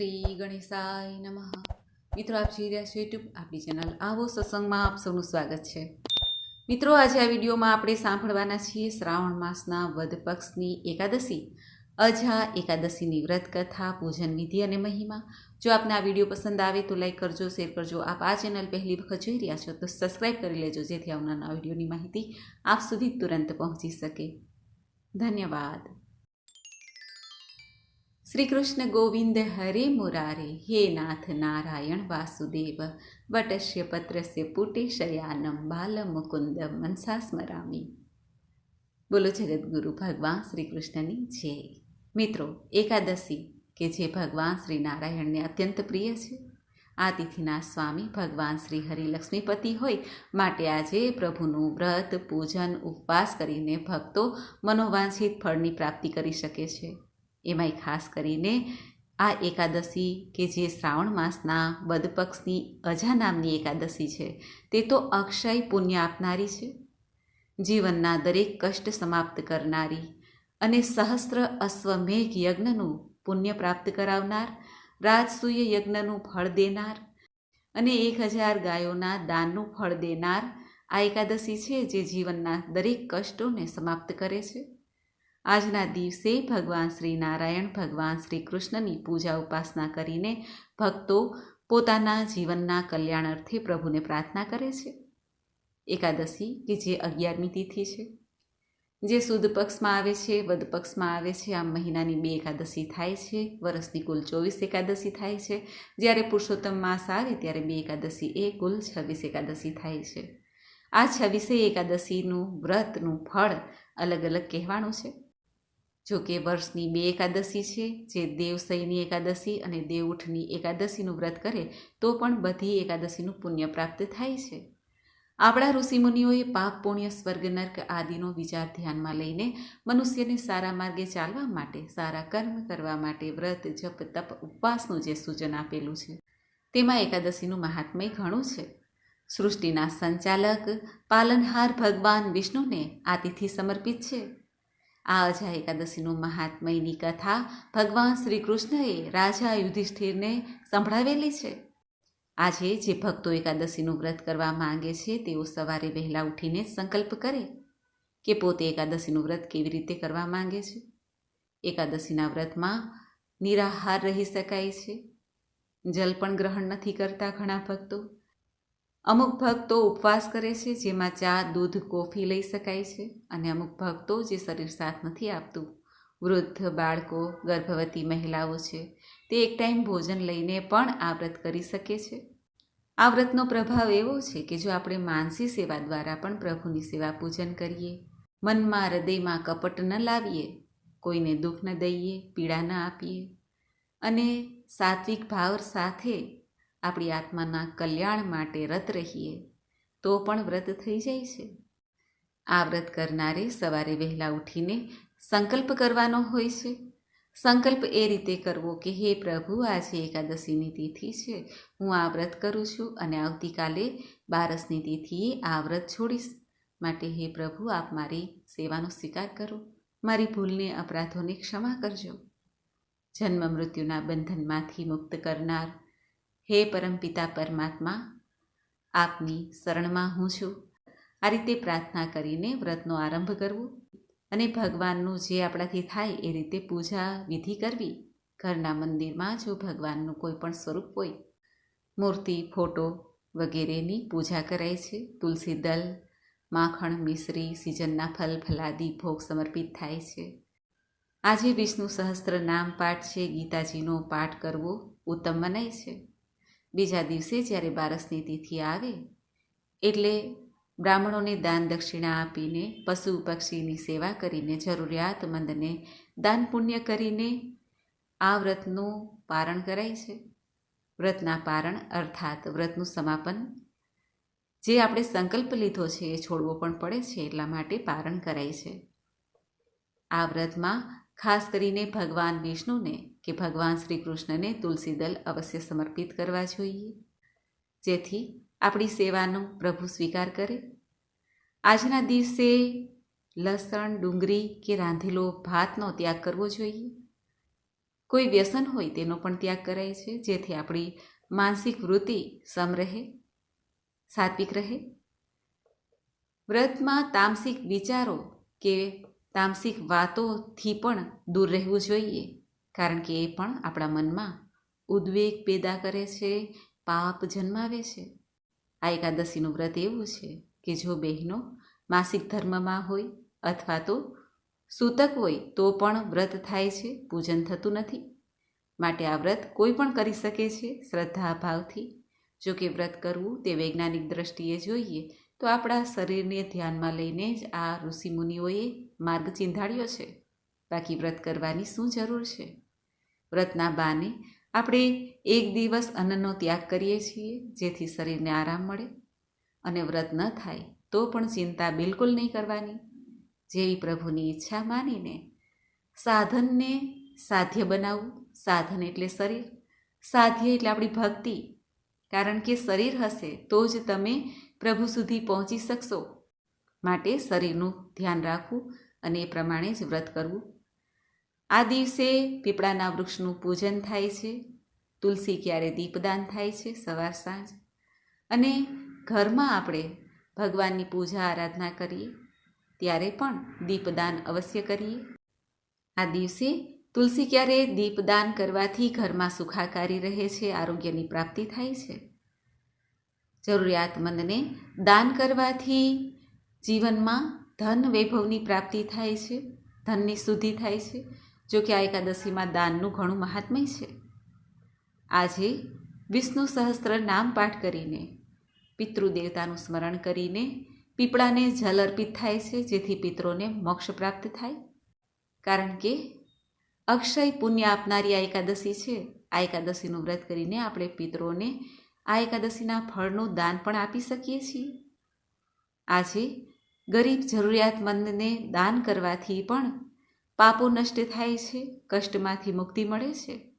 શ્રી ગણેશાય નમઃ. મિત્રો, આપ જોઈ રહ્યા છો યુટ્યુબ આપણી ચેનલ આવો સત્સંગમાં આપ સૌનું સ્વાગત છે. મિત્રો, આજે આ વિડીયોમાં આપણે સાંભળવાના છીએ શ્રાવણ માસના વધ પક્ષની એકાદશી. અજા એકાદશીની વ્રત કથા, પૂજન વિધિ અને મહિમા. જો આપને આ વીડિયો પસંદ આવે તો લાઈક કરજો, શેર કરજો. આપ આ ચેનલ પહેલી વખત જોઈ રહ્યા છો તો સબસ્ક્રાઈબ કરી લેજો, જેથી આવનારા વિડીયોની માહિતી આપ સુધી તુરંત પહોંચી શકે. ધન્યવાદ. શ્રી કૃષ્ણ ગોવિંદ હરે મુરારે, હે નાથ નારાયણ વાસુદેવ વટસ્ય પત્રસ્ય પુટે શયાનમ બાલ મુકુંદ મનસા સ્મરામી. બોલો જગદગુરુ, ભગવાન શ્રી કૃષ્ણની જય. મિત્રો, એકાદશી, કે જે ભગવાન શ્રી નારાયણને અત્યંત પ્રિય છે. આ તિથિના સ્વામી ભગવાન શ્રી હરિલક્ષ્મીપતિ હોય, માટે આજે પ્રભુનું વ્રત, પૂજન, ઉપવાસ કરીને ભક્તો મનોવાંછિત ફળની પ્રાપ્તિ કરી શકે છે. એમાંય ખાસ કરીને આ એકાદશી કે જે શ્રાવણ માસના બદપક્ષની અજા નામની એકાદશી છે, તે તો અક્ષય પુણ્ય આપનારી છે. જીવનના દરેક કષ્ટ સમાપ્ત કરનારી અને સહસ્ત્ર અશ્વમેઘ યજ્ઞનું પુણ્ય પ્રાપ્ત કરાવનાર, રાજસૂય યજ્ઞનું ફળ દેનાર અને એક હજાર ગાયોના દાનનું ફળ દેનાર આ એકાદશી છે, જે જીવનના દરેક કષ્ટોને સમાપ્ત કરે છે. આજના દિવસે ભગવાન શ્રી નારાયણ ભગવાન શ્રી કૃષ્ણની પૂજા ઉપાસના કરીને ભક્તો પોતાના જીવનના કલ્યાણ અર્થે પ્રભુને પ્રાર્થના કરે છે. એકાદશી, કે જે અગિયારમી તિથિ છે, જે સુદ પક્ષમાં આવે છે, વદ પક્ષમાં આવે છે, આમ મહિનાની બે એકાદશી થાય છે, વર્ષની કુલ ચોવીસ એકાદશી થાય છે. જ્યારે પુરુષોત્તમ માસ આવે ત્યારે બે એકાદશી એ કુલ છવ્વીસ એકાદશી થાય છે. આ છવ્વીસે એકાદશીનું વ્રતનું ફળ અલગ અલગ કહેવાનું છે. જો કે વર્ષની બે એકાદશી છે, જે દેવસઈની એકાદશી અને દેવઉઠની એકાદશીનું વ્રત કરે, તો પણ બધી એકાદશીનું પુણ્ય પ્રાપ્ત થાય છે. આપણા ઋષિમુનિઓએ પાપ, પુણ્ય, સ્વર્ગ, નર્ક આદિનો વિચાર ધ્યાનમાં લઈને મનુષ્યને સારા માર્ગે ચાલવા માટે, સારા કર્મ કરવા માટે વ્રત, જપ, તપ, ઉપવાસનું જે સૂચન આપેલું છે, તેમાં એકાદશીનું મહાત્મય ઘણું છે. સૃષ્ટિના સંચાલક, પાલનહાર ભગવાન વિષ્ણુને આ તિથિ સમર્પિત છે. આ અજા એકાદશીનું મહાત્મયની કથા ભગવાન શ્રી કૃષ્ણએ રાજા યુધિષ્ઠિરને સંભળાવેલી છે. આજે જે ભક્તો એકાદશીનું વ્રત કરવા માંગે છે, તેઓ સવારે વહેલા ઉઠીને સંકલ્પ કરે કે પોતે એકાદશીનું વ્રત કેવી રીતે કરવા માંગે છે. એકાદશીના વ્રતમાં નિરાહાર રહી શકાય છે. જલ પણ ગ્રહણ નથી કરતા ઘણા ભક્તો. અમુક ભક્તો ઉપવાસ કરે છે, જેમાં ચા, દૂધ, કોફી લઈ શકાય છે અને અમુક ભક્તો જે શરીર સાથ નથી આપતું. વૃદ્ધ, બાળકો, ગર્ભવતી મહિલાઓ છે, તે એક ટાઈમ ભોજન લઈને પણ આ વ્રત કરી શકે છે. આ વ્રતનો પ્રભાવ એવો છે કે જો આપણે માનસી સેવા દ્વારા પણ પ્રભુની સેવા પૂજન કરીએ, મનમાં હૃદયમાં કપટ ન લાવીએ, કોઈને દુઃખ ન દઈએ, પીડા ન આપીએ અને સાત્વિક ભાવ સાથે આપણી આત્માના કલ્યાણ માટે રત રહીએ, તો પણ વ્રત થઈ જાય છે. આ વ્રત કરનારે સવારે વહેલા ઉઠીને સંકલ્પ કરવાનો હોય છે. સંકલ્પ એ રીતે કરવો કે, હે પ્રભુ, આજે એકાદશીની તિથિ છે. હું આ વ્રત કરું છું અને આવતીકાલે બારસની તિથિએ આ વ્રત છોડીશ. માટે, હે પ્રભુ, આપ મારી સેવાનો સ્વીકાર કરો. મારી ભૂલને, અપરાધોને ક્ષમા કરજો. જન્મ મૃત્યુના બંધનમાંથી મુક્ત કરનાર હે પરમપિતા પરમાત્મા, આપની શરણમાં હું છું. આ રીતે પ્રાર્થના કરીને વ્રતનો આરંભ કરવો અને ભગવાનનું જે આપણાથી થાય એ રીતે પૂજા વિધિ કરવી. ઘરના મંદિરમાં જો ભગવાનનું કોઈ પણ સ્વરૂપ હોય, મૂર્તિ, ફોટો વગેરેની પૂજા કરાય છે. તુલસી દલ, માખણ, મિશ્રી, સિઝનના ફલ, ફલાદી ભોગ સમર્પિત થાય છે. આજે વિષ્ણુ સહસ્ત્ર નામ પાઠ છે. ગીતાજીનો પાઠ કરવો ઉત્તમ મનાય છે. બીજા દિવસે જ્યારે બારસની તિથિ આવે, એટલે બ્રાહ્મણોને દાન દક્ષિણા આપીને, પશુ પક્ષીની સેવા કરીને, જરૂરિયાતમંદને દાન પુણ્ય કરીને આ વ્રતનું પારણ કરાય છે. વ્રતના પારણ અર્થાત વ્રતનું સમાપન. જે આપણે સંકલ્પ લીધો છે એ છોડવો પણ પડે છે, એટલા માટે પારણ કરાય છે. આ વ્રતમાં ખાસ કરીને ભગવાન વિષ્ણુને કે ભગવાન શ્રી કૃષ્ણને તુલસીદલ અવશ્ય સમર્પિત કરવા જોઈએ. જેથી આપણી સેવાનો પ્રભુ સ્વીકાર કરે. આજના દિવસે લસણ, ડુંગળી કે રાંધેલો ભાતનો ત્યાગ કરવો જોઈએ. કોઈ વ્યસન હોય તેનો પણ ત્યાગ કરાય છે, જેથી આપણી માનસિક વૃત્તિ સમ રહે, સાત્વિક રહે. વ્રતમાં તામસિક વિચારો કે તામસિક વાતોથી પણ દૂર રહેવું જોઈએ, કારણ કે એ પણ આપણા મનમાં ઉદ્વેગ પેદા કરે છે, પાપ જન્માવે છે. આ એકાદશીનું વ્રત એવું છે કે જો બહેનો માસિક ધર્મમાં હોય અથવા તો સૂતક હોય, તો પણ વ્રત થાય છે, પૂજન થતું નથી. માટે આ વ્રત કોઈ પણ કરી શકે છે, શ્રદ્ધા ભાવથી. જો કે વ્રત કરવું તે વૈજ્ઞાનિક દ્રષ્ટિએ જોઈએ તો આપણા શરીરને ધ્યાનમાં લઈને જ આ ઋષિમુનિઓએ માર્ગ ચીંધાડ્યો છે. બાકી વ્રત કરવાની શું જરૂર છે? વ્રતના બાને આપણે એક દિવસ અન્નનો ત્યાગ કરીએ છીએ, જેથી શરીરને આરામ મળે. અને વ્રત ન થાય તો પણ ચિંતા બિલકુલ નહીં કરવાની. જેવી પ્રભુની ઈચ્છા માનીને સાધનને સાધ્ય બનાવવું, સાધન એટલે શરીર. સાધ્ય એટલે આપણી ભક્તિ. કારણ કે શરીર હશે તો જ તમે પ્રભુ સુધી પહોંચી શકશો. માટે શરીરનું ધ્યાન રાખવું અને એ પ્રમાણે જ વ્રત કરવું. આ દિવસે પીપળાના વૃક્ષનું પૂજન થાય છે. તુલસી ક્યારે દીપદાન થાય છે સવાર સાંજ. અને ઘરમાં આપણે ભગવાનની પૂજા આરાધના કરીએ. ત્યારે પણ દીપદાન અવશ્ય કરીએ. આ દિવસે તુલસી ક્યારે દીપદાન કરવાથી ઘરમાં સુખાકારી રહે છે, આરોગ્યની પ્રાપ્તિ થાય છે? જરૂરિયાતમંદને દાન કરવાથી જીવનમાં ધન વૈભવની પ્રાપ્તિ થાય છે, ધનની શુદ્ધિ થાય છે જો કે આ એકાદશીમાં દાનનું ઘણું મહાત્મય છે. આજે વિષ્ણુ સહસ્ત્ર નામ પાઠ કરીને, પિતૃદેવતાનું સ્મરણ કરીને પીપળાને જલ અર્પિત થાય છે, જેથી પિત્રોને મોક્ષ પ્રાપ્ત થાય. કારણ કે અક્ષય પુણ્ય આપનારી આ એકાદશી છે. આ એકાદશીનું વ્રત કરીને આપણે પિતરોને આ એકાદશીના ફળનું દાન પણ આપી શકીએ છીએ. આજે ગરીબ જરૂરિયાતમંદને દાન કરવાથી પણ પાપો નષ્ટ થાય છે, કષ્ટમાંથી મુક્તિ મળે છે.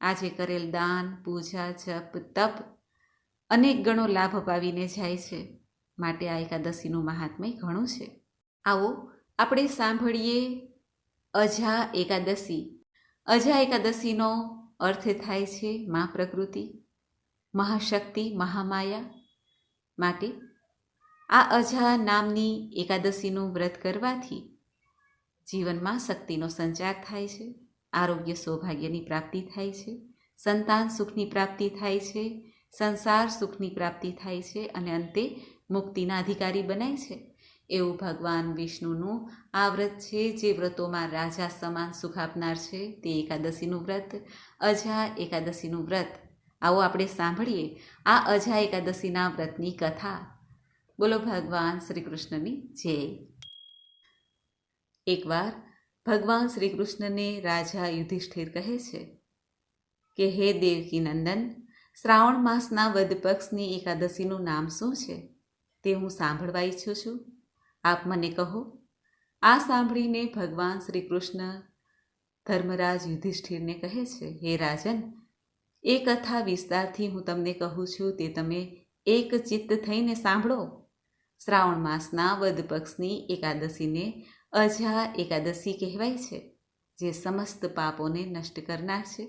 આજે કરેલ દાન, પૂજા, જપ, તપ અનેક ગણો લાભ અપાવીને જાય છે. માટે આ એકાદશીનું મહાત્મય ઘણું છે. આવો આપણે સાંભળીએ અજા એકાદશી. અજા એકાદશીનો અર્થ થાય છે મા પ્રકૃતિ મહાશક્તિ, મહામાયા માટે. આ અજા નામની એકાદશીનું વ્રત કરવાથી જીવનમાં શક્તિનો સંચાર થાય છે, આરોગ્ય સૌભાગ્યની પ્રાપ્તિ થાય છે, સંતાન સુખની પ્રાપ્તિ થાય છે, સંસાર સુખની પ્રાપ્તિ થાય છે અને અંતે મુક્તિના અધિકારી બનાય છે. એવું ભગવાન વિષ્ણુનું આ વ્રત છે, જે વ્રતોમાં રાજા સમાન સુખ આપનાર છે, તે એકાદશીનું વ્રત, અજા એકાદશીનું વ્રત. આવો આપણે સાંભળીએ આ અજા એકાદશીના વ્રતની કથા. બોલો ભગવાન શ્રી કૃષ્ણની જય. એકવાર ભગવાન શ્રી કૃષ્ણને રાજા યુધિષ્ઠિર કહે છે કે, હે દેવકી નંદન, શ્રાવણ માસના વદ પક્ષની એકાદશીનું નામ શું છે? તે હું સાંભળવા ઈચ્છું છું. આપ મને કહો. આ સાંભળીને ભગવાન શ્રી કૃષ્ણ ધર્મરાજ યુધિષ્ઠિરને કહે છે, હે રાજન, એ કથા વિસ્તારથી હું તમને કહું છું, તે તમે એક ચિત્ત થઈને સાંભળો. શ્રાવણ માસના વદ પક્ષની એકાદશીને અજા એકાદશી કહેવાય છે, જે સમસ્ત પાપોને નષ્ટ કરનાર છે.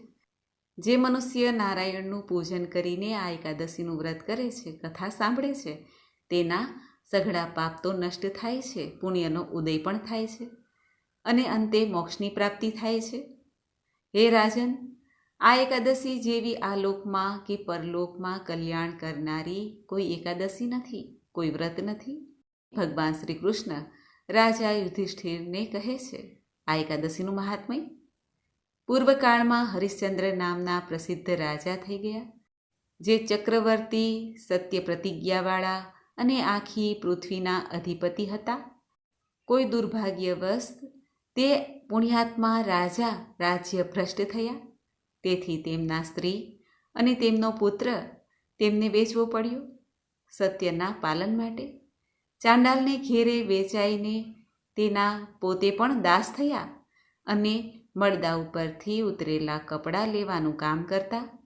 જે મનુષ્ય નારાયણનું પૂજન કરીને આ એકાદશીનું વ્રત કરે છે, કથા સાંભળે છે, તેના સઘળા પાપ તો નષ્ટ થાય છે, પુણ્યનો ઉદય પણ થાય છે. અને અંતે મોક્ષની પ્રાપ્તિ થાય છે. હે રાજન, આ એકાદશી જેવી આ લોકમાં કે પરલોકમાં કલ્યાણ કરનારી કોઈ એકાદશી નથી, કોઈ વ્રત નથી? ભગવાન શ્રી કૃષ્ણ રાજા યુધિષ્ઠિરને કહે છે, આ એકાદશીનું મહાત્મય? પૂર્વકાળમાં હરિશ્ચંદ્ર નામના પ્રસિદ્ધ રાજા થઈ ગયા, જે ચક્રવર્તી સત્ય પ્રતિજ્ઞાવાળા અને આખી પૃથ્વીના અધિપતિ હતા. કોઈ દુર્ભાગ્યવશ તે પુણ્યાત્મા રાજા રાજ્ય ભ્રષ્ટ થયા. તેથી તેમના સ્ત્રી અને તેમનો પુત્ર તેમને વેચવો પડ્યો સત્યના પાલન માટે. ચાંડાલને ઘેરે વેચાઈને તેના પોતે પણ દાસ થયા અને મળદા ઉપરથી ઉતરેલા કપડાં લેવાનું કામ કરતા.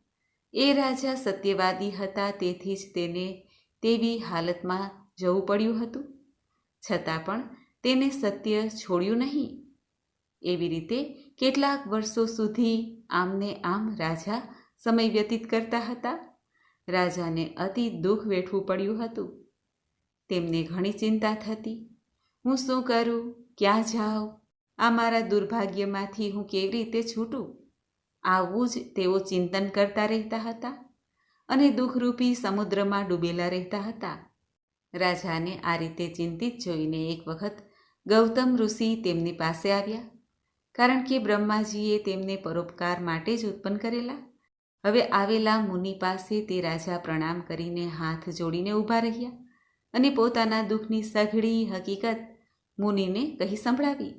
એ રાજા સત્યવાદી હતા તેથી જ તેને તેવી હાલતમાં જવું પડ્યું હતું. છતાં પણ તેને સત્ય છોડ્યું નહીં. એવી રીતે કેટલાક વર્ષો સુધી આમને આમ રાજા સમય વ્યતીત કરતા હતા. રાજાને અતિ દુઃખ વેઠવું પડ્યું હતું. તેમને ઘણી ચિંતા થતી. હું શું કરું? ક્યાં જાઉં? આ મારા દુર્ભાગ્યમાંથી હું કેવી રીતે છૂટું? આવું જ તેઓ ચિંતન કરતા રહેતા હતા. અને દુઃખરૂપી સમુદ્રમાં ડૂબેલા રહેતા હતા. રાજાને આ રીતે ચિંતિત જોઈને એક વખત ગૌતમ ઋષિ તેમની પાસે આવ્યા. કારણ કે બ્રહ્માજીએ તેમને પરોપકાર માટે જ ઉત્પન્ન કરેલા. હવે આવેલા મુનિ પાસે તે રાજા પ્રણામ કરીને હાથ જોડીને ઊભા રહ્યા અને પોતાના દુઃખની સઘળી હકીકત મુનિને કહી સંભળાવી.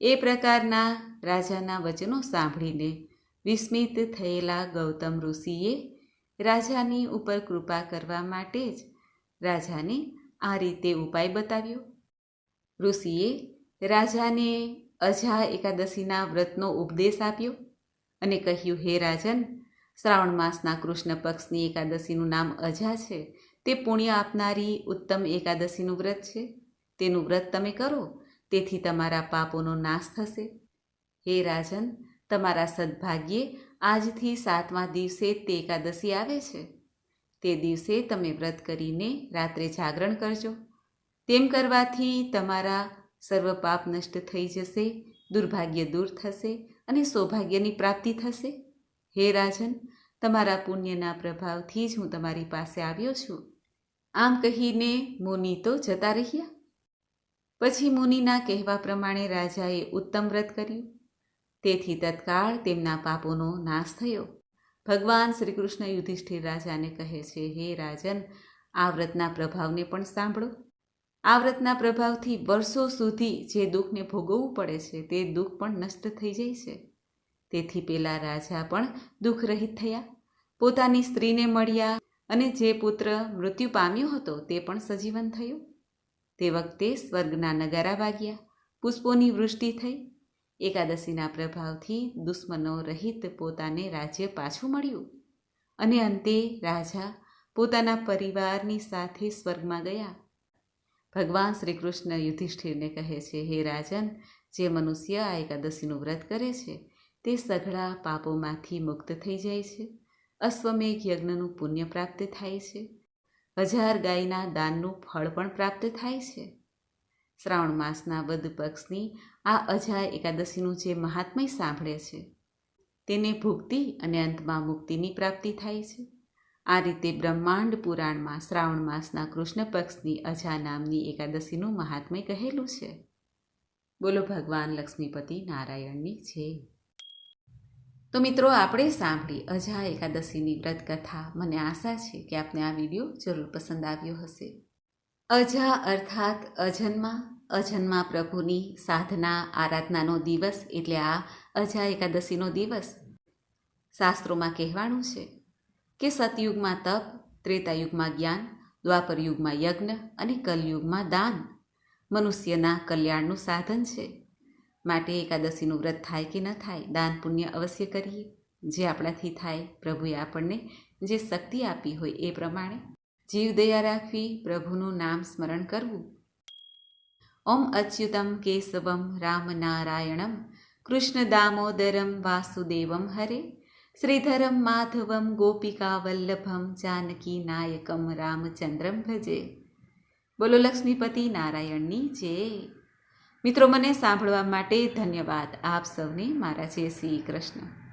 એ પ્રકારના રાજાના વચનો સાંભળીને વિસ્મિત થયેલા ગૌતમ ઋષિએ રાજાની ઉપર કૃપા કરવા માટે જ રાજાને આ રીતે ઉપાય બતાવ્યો. ઋષિએ રાજાને અજા એકાદશીના વ્રતનો ઉપદેશ આપ્યો અને કહ્યું, હે રાજન, શ્રાવણ માસના કૃષ્ણ પક્ષની એકાદશીનું નામ અજા છે. તે પુણ્ય આપનારી ઉત્તમ એકાદશીનું વ્રત છે. તેનું વ્રત તમે કરો, તેથી તમારા પાપોનો નાશ થશે. હે રાજન, તમારા સદભાગ્યે આજથી સાતમા દિવસે તે એકાદશી આવે છે. તે દિવસે તમે વ્રત કરીને રાત્રે જાગરણ કરજો. તેમ કરવાથી તમારા સર્વ પાપ નષ્ટ થઈ જશે, દુર્ભાગ્ય દૂર થશે અને સૌભાગ્યની પ્રાપ્તિ થશે. હે રાજન, તમારા પુણ્યના પ્રભાવથી જ હું તમારી પાસે આવ્યો છું. આમ કહીને મુનિ તો જતા રહ્યા. પછી મુનિના કહેવા પ્રમાણે રાજાએ ઉત્તમ વ્રત કર્યું. તેથી તત્કાળ તેમના પાપોનો નાશ થયો. ભગવાન શ્રી કૃષ્ણ યુધિષ્ઠિર રાજાને કહે છે, હે રાજન, આ વ્રતના પ્રભાવને પણ સાંભળો. આ વ્રતના પ્રભાવથી વર્ષો સુધી જે દુઃખને ભોગવવું પડે છે, તે દુઃખ પણ નષ્ટ થઈ જાય છે. તેથી પેલા રાજા પણ દુઃખ રહિત થયા. પોતાની સ્ત્રીને મળ્યા અને જે પુત્ર મૃત્યુ પામ્યો હતો, તે પણ સજીવન થયો. તે વખતે સ્વર્ગના નગારા વાગ્યા. પુષ્પોની વૃષ્ટિ થઈ. એકાદશીના પ્રભાવથી દુશ્મનો રહિત પોતાને રાજ્ય પાછું મળ્યું. અને અંતે રાજા પોતાના પરિવારની સાથે સ્વર્ગમાં ગયા. ભગવાન શ્રી કૃષ્ણ યુધિષ્ઠિરને કહે છે, હે રાજન, જે મનુષ્ય આ એકાદશીનું વ્રત કરે છે, તે સઘળા પાપોમાંથી મુક્ત થઈ જાય છે. અશ્વમેઘ યજ્ઞનું પુણ્ય પ્રાપ્ત થાય છે. હજાર ગાયના દાનનું ફળ પણ પ્રાપ્ત થાય છે. શ્રાવણ માસના વદ પક્ષની આ અજા એકાદશીનું જે મહાત્મય સાંભળે છે, તેને ભુક્તિ અને અંતમાં મુક્તિની પ્રાપ્તિ થાય છે. આ રીતે બ્રહ્માંડ પુરાણમાં શ્રાવણ માસના કૃષ્ણ પક્ષની અજા નામની એકાદશીનું મહાત્મય કહેલું છે. બોલો ભગવાન લક્ષ્મીપતિ નારાયણની છે તો મિત્રો, આપણે સાંભળી અજા એકાદશીની વ્રત કથા મને આશા છે કે આપને આ વીડિયો જરૂર પસંદ આવ્યો હશે. અજા અર્થાત અજન્મા અજન્મા પ્રભુની સાધના, આરાધનાનો દિવસ એટલે આ અજા એકાદશીનો દિવસ. શાસ્ત્રોમાં કહેવાનું છે કે સતયુગમાં તપ, ત્રેતાયુગમાં જ્ઞાન, દ્વાપરયુગમાં યજ્ઞ અને કલયુગમાં દાન મનુષ્યના કલ્યાણનું સાધન છે. માટે એકાદશીનું વ્રત થાય કે ન થાય દાન પુણ્ય અવશ્ય કરીએ. જે આપણાથી થાય પ્રભુએ આપણને જે શક્તિ આપી હોય એ પ્રમાણે જીવ દયા રાખવી પ્રભુનું નામ સ્મરણ કરવું. ઓમ અચ્યુતમ કેશવમ રામનારાયણમ કૃષ્ણ દામોદરમ વાસુદેવમ હરે. શ્રીધરમ માધવમ ગોપિકા વલ્લભમ જાનકી નાયકમ રામચંદ્રમ ભજે. બોલો લક્ષ્મીપતિ નારાયણની જય. મિત્રો, મને સાંભળવા માટે ધન્યવાદ. આપ સૌને મારા જય શ્રી કૃષ્ણ.